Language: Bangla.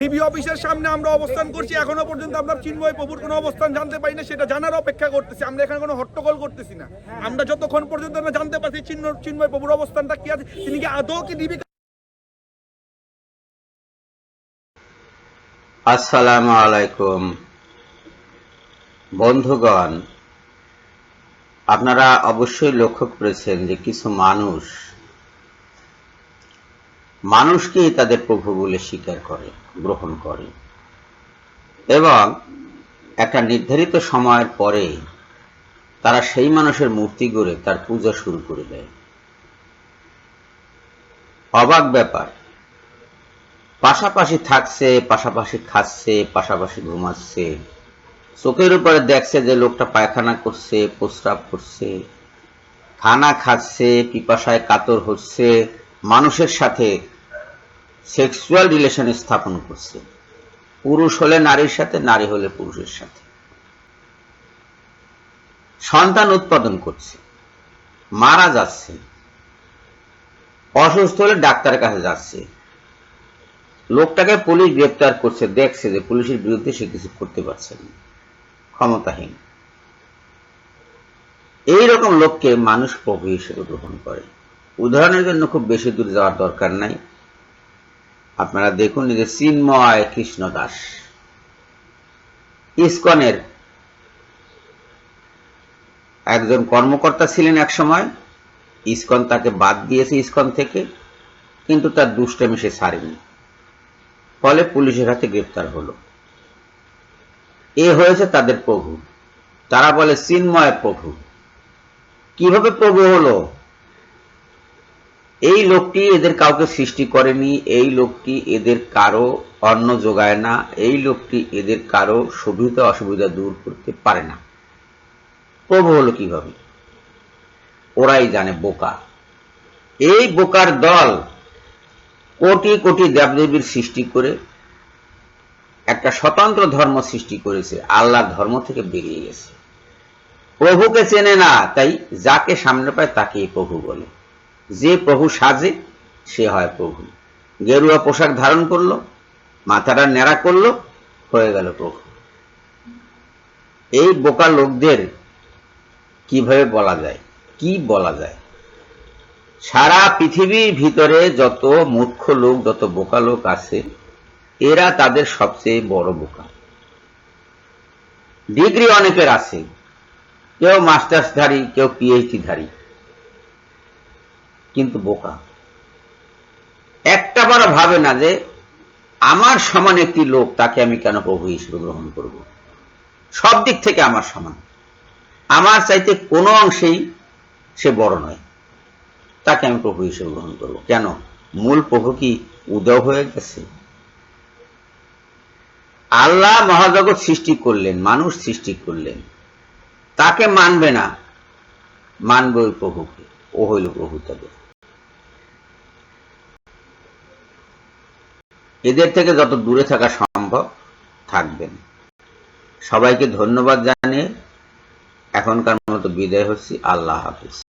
ডিবি অফিসের সামনে আমরা অবস্থান করছি, এখনও পর্যন্ত আমরা চিন্ময় প্রভুর কোনো অবস্থান জানতে পারি না, সেটা জানার অপেক্ষা করতেছি, আমরা এখানে কোনো হট্টগোল করতেছি না। আমরা যতক্ষণ পর্যন্ত আমরা জানতে পারছি চিহ্ন চিন্ময় প্রভুর অবস্থানটা কি আছে, তিনি কি আদৌ কি ডিবি আসসালামু আলাইকুম। বন্ধুগণ আপনারা অবশ্যই লক্ষ্য করেছেন যে কিছু মানুষ, মানুষকেই তাদের প্রভু বলে স্বীকার করে, গ্রহণ করে। এবং একটা নির্ধারিত সময়ের পরে তারা সেই মানুষের মূর্তি গড়ে তার পূজা শুরু করে দেয়। অবাক ব্যাপার। পাশাপাশি থাকছে, পাশাপাশি খাচ্ছে, পাশাপাশি ঘুমাচ্ছে চোখের উপরে দেখছে যে লোকটা পায়খানা করছে, প্রস্রাব করছে, খানা খাচ্ছে, পিপাসায় কাতর হচ্ছে, মানুষের সাথে সেক্সুয়াল রিলেশন স্থাপন করছে। পুরুষ হলে নারীর সাথে, নারী হলে পুরুষের সাথে। সন্তান উৎপাদন করছে, মারা যাচ্ছে, অসুস্থ হলে ডাক্তারের কাছে যাচ্ছে। লোকটাকে পুলিশ গ্রেপ্তার করছে, দেখছে যে পুলিশের বিরুদ্ধে সে কিছু করতে পারছে না। ক্ষমতাহীন। এই রকম লোককে মানুষ প্রভু হিসেবে গ্রহণ করে। উদাহরণের জন্য খুব বেশি দূর যাওয়ার দরকার নাই। আপনারা দেখুন যে চিন্ময় কৃষ্ণ দাস। ইস্কনের একজন কর্মকর্তা ছিলেন এক সময় ইস্কন তাকে বাদ দিয়েছে ইস্কন থেকে, কিন্তু তার দুষ্টামি সে ছাড়েনি। ফলে পুলিশের হাতে গ্রেপ্তার হলো। এ হয়েছে তাদের প্রভু। তারা বলে, চিন্ময় প্রভু। কীভাবে প্রভু হলো? এই লোকটি এদের কাউকে সৃষ্টি করেনি, এই লোকটি এদের কারও অন্ন যোগায় না, এই লোকটি এদের কারও সুবিধা অসুবিধা দূর করতে পারে না। প্রভু হলো কীভাবে? ওরাই জানে, বোকা। এই বোকার দল কোটি কোটি দেবদেবীর সৃষ্টি করে একটা স্বতন্ত্র ধর্ম সৃষ্টি করেছে, আল্লাহর ধর্ম থেকে বেরিয়ে গেছে। প্রভুকে চেনে না, তাই যাকে সামনে পায় তাকেই প্রভু বলে। যে প্রভু সাজে, সে হয় প্রভু। গেরুয়া পোশাক ধারণ করল, মাথাটা ন্যাড়া করল, হয়ে গেল প্রভু। এই বোকা লোকদের কীভাবে বলা যায়? কি বলা যায়? সারা পৃথিবীর ভিতরে যত মূর্খ লোক, যত বোকা লোক আছে এরা তাদের সবচেয়ে বড় বোকা। ডিগ্রি অনেকের আছে। কেউ মাস্টার্স ধারী কেউ পিএইচডি ধারী কিন্তু বোকা। একটা বার ভাবে না যে আমার সমান একটি লোক তাকে আমি কেন প্রভু হিসেবে গ্রহণ করব? সব দিক থেকে আমার সমান। আমার চাইতে কোনো অংশেই সে বড় নয়। তাকে আমি প্রভু হিসেবে গ্রহণ করব। কেন? মূল প্রভু কি উদয় হয়ে গেছে? আল্লাহ মহাজগৎ সৃষ্টি করলেন, মানুষ সৃষ্টি করলেন। তাকে মানবে না, মানবে ওই প্রভুকে, ও হইল প্রভু তাদের। এদের থেকে যত দূরে থাকা সম্ভব, থাকবেন। সবাইকে ধন্যবাদ জানিয়ে এখনকার মতো বিদায় হচ্ছি। আল্লাহ হাফিজ।